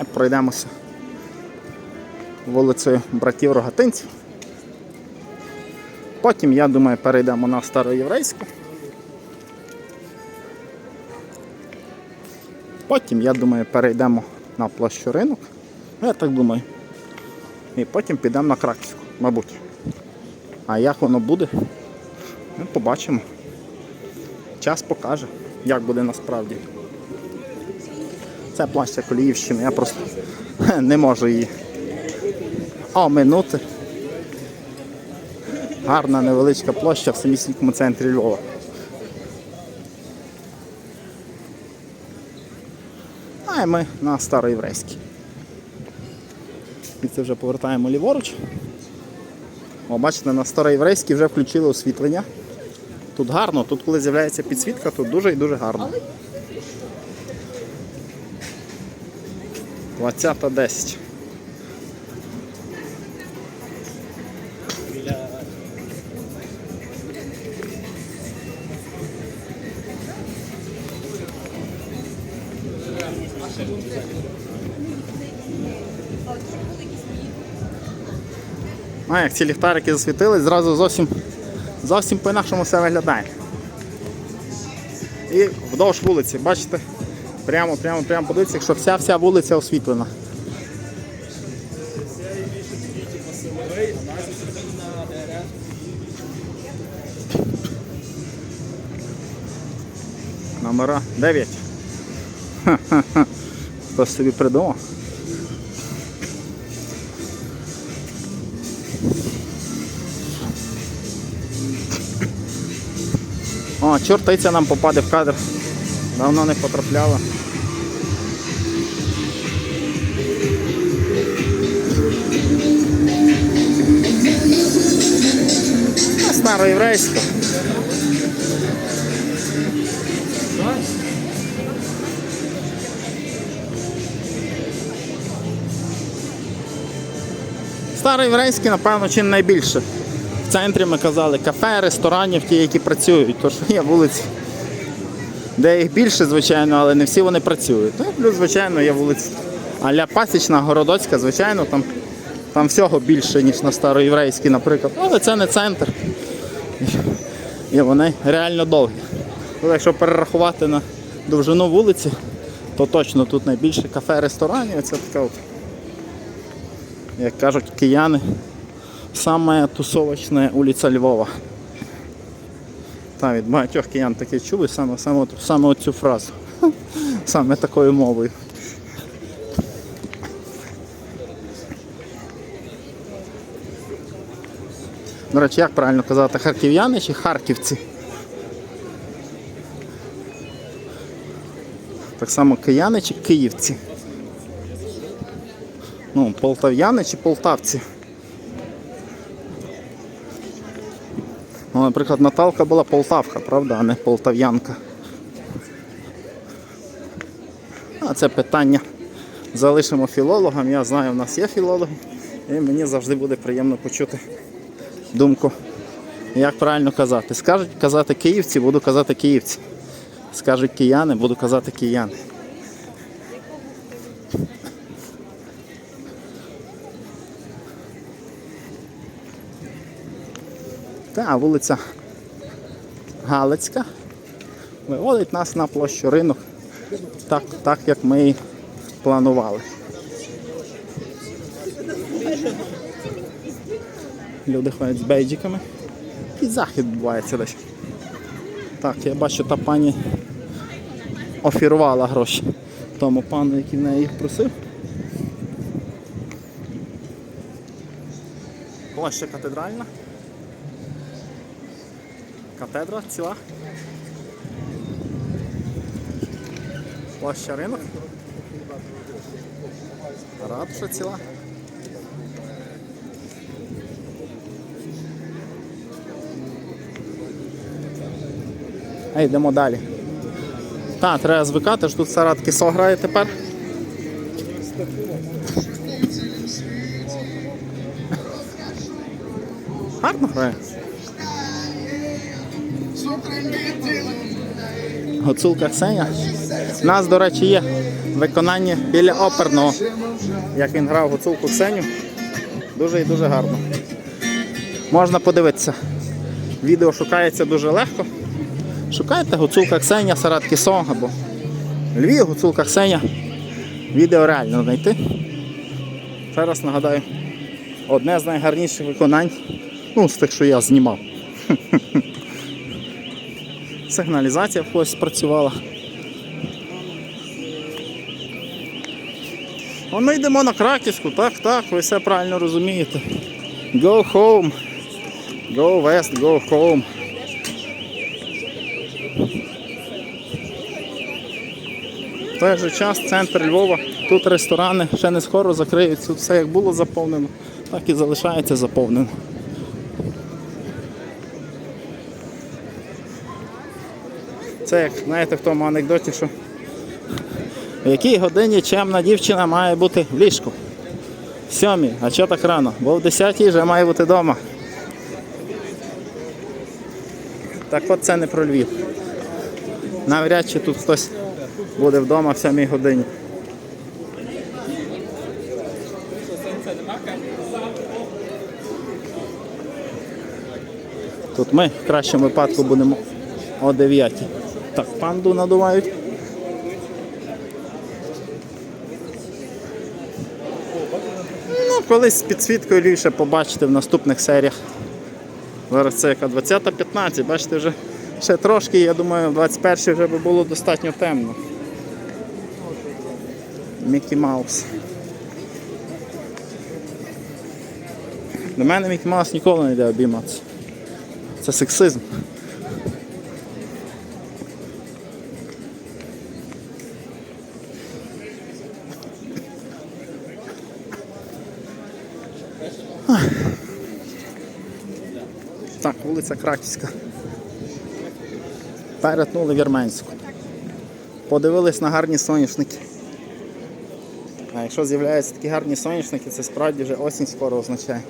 Е, Пройдемося вулицею братів Рогатинців. Потім, я думаю, перейдемо на староєврейську. Потім, я думаю, перейдемо на площу ринок. Я так думаю. І потім підемо на Краківську, мабуть. А як воно буде? Ми побачимо. Час покаже, як буде насправді. Це площа Коліївщини, я просто не можу її оминути. Гарна невеличка площа в самісінькому центрі Львова. А і ми на Староєврейській. І це вже повертаємо ліворуч. О, бачите, на Староєврейській вже включили освітлення. Тут гарно, тут коли з'являється підсвітка, тут дуже і дуже гарно. 20.10. А як ці ліхтарики засвітились, зразу зовсім, зовсім по-інакшому все виглядає. І вдовж вулиці, бачите, прямо, прямо, прямо подивіться, якщо вся вся вулиця освітлена. Номера 9. Ха-ха-ха. Хтось собі придумав. О, чортиця нам попаде в кадр. Давно не потрапляла. А, Староєврейська. Староєврейський, напевно, чим найбільше. В центрі ми казали кафе, ресторанів, ті, які працюють. Тож є вулиці, де їх більше, звичайно, але не всі вони працюють. Ну, плюс, звичайно, є вулиці. Аля Пасічна, Городоцька, звичайно, там, там всього більше, ніж на Староєврейській, наприклад. Але це не центр. І вони реально довгі. Але якщо перерахувати на довжину вулиці, то точно тут найбільше кафе, ресторанів. Це така от, як кажуть кияни, саме тусовочна вулиця Львова. Та від багатьох киян таке чули саме, саме, саме оцю фразу. Саме такою мовою. До речі, як правильно казати, харків'яни чи харківці? Так само кияни чи київці? Ну, полтав'яни чи полтавці? Ну, наприклад, Наталка була полтавка, правда, а не полтав'янка. А це питання залишимо філологам. Я знаю, в нас є філологи, і мені завжди буде приємно почути думку, як правильно казати. Скажуть казати київці, буду казати київці. Скажуть кияни, буду казати кияни. Та вулиця Галицька виводить нас на площу ринок, так, так як ми і планували. Люди ходять з бейджиками. І захід відбувається десь. Так, я бачу, та пані офірувала гроші тому пану, який в неї їх просив. Площа катедральна. Катедра ціла. Площа ринок. Ратуша ціла. А йдемо далі. Так, треба звикати, що тут Сарат Кісо грає тепер. Гарно грає. Гоцулка Ксеня. У нас, до речі, є виконанні біля оперного. Як він грав гуцулку Ксеню. Дуже і дуже гарно. Можна подивитися. Відео шукається дуже легко. Шукайте гуцулка Ксеня, Саратки Сон або Львів, гуцулка Ксеня. Відео реально знайти. Ще раз нагадаю, одне з найгарніших виконань, ну, з тих, що я знімав. Сигналізація в когось спрацювала. О, ми йдемо на Краківську, так, так, ви все правильно розумієте. Go home. Go west, go home. В той же час центр Львова, тут ресторани ще не скоро закриють, тут все як було заповнено, так і залишається заповнено. Це як знаєте в тому анекдоті, що в якій годині чемна дівчина має бути в ліжку? В сьомій, а чого так рано? Бо в десятій вже має бути вдома. Так от це не про Львів. Навряд чи тут хтось буде вдома в сьомій годині. Тут ми в кращому випадку будемо о 9. Так, панду надувають. Ну, колись з підсвіткою лівше побачите в наступних серіях. Зараз це яка 20-15, бачите, вже ще трошки, я думаю, в 21 вже би було достатньо темно. Мікі Маус. До мене Мікі Маус ніколи не йде обійматися. Це сексизм. Так, вулиця Краківська. Перетнули Вірменську. Подивились на гарні соняшники. Якщо з'являються такі гарні соняшники, це справді вже осінь скоро означає.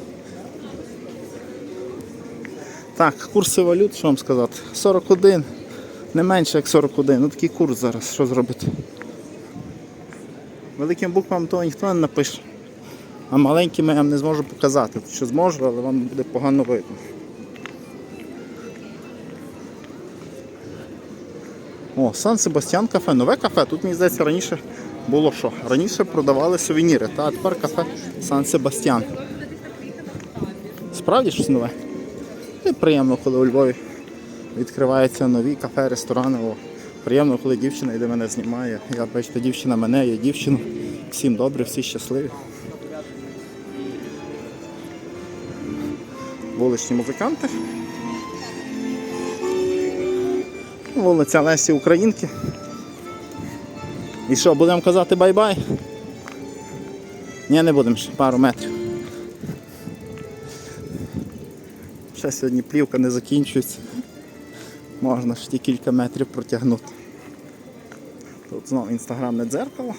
Так, курси валют, що вам сказати? 41, не менше як 41. Ну такий курс зараз, що зробити? Великим буквам того ніхто не напише. А маленькими я вам не зможу показати. Що зможу, але вам буде погано видно. О, Сан Себастьян кафе, нове кафе. Тут, мені здається, раніше було що? Раніше продавали сувеніри, та тепер кафе Сан Себастьян. Справді щось нове. І приємно, коли у Львові відкриваються нові кафе, ресторани. О, приємно, коли дівчина йде мене знімає. Я бачите, дівчина мене, я дівчину. Всім добре, всі щасливі. Вуличні музиканти. Вулиця Лесі Українки. І що, будемо казати бай-бай? Ні, не будемо ще пару метрів. Ще сьогодні плівка не закінчується. Можна ще кілька метрів протягнути. Тут знову інстаграмне дзеркало.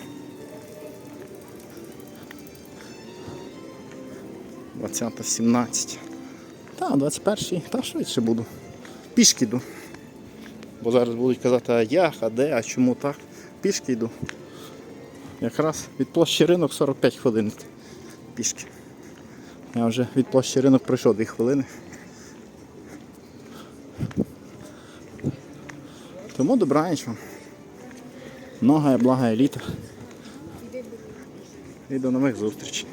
20.17. Та, 21-й, та швидше буду. Пішки йду. Бо зараз будуть казати, а як, а де, а чому так. Пішки йду. Якраз від площі ринок 45 хвилин. Пішки. Я вже від площі ринок пройшов 2 хвилини. Тому добраніч вам. Многое блага літо. І до нових зустрічей.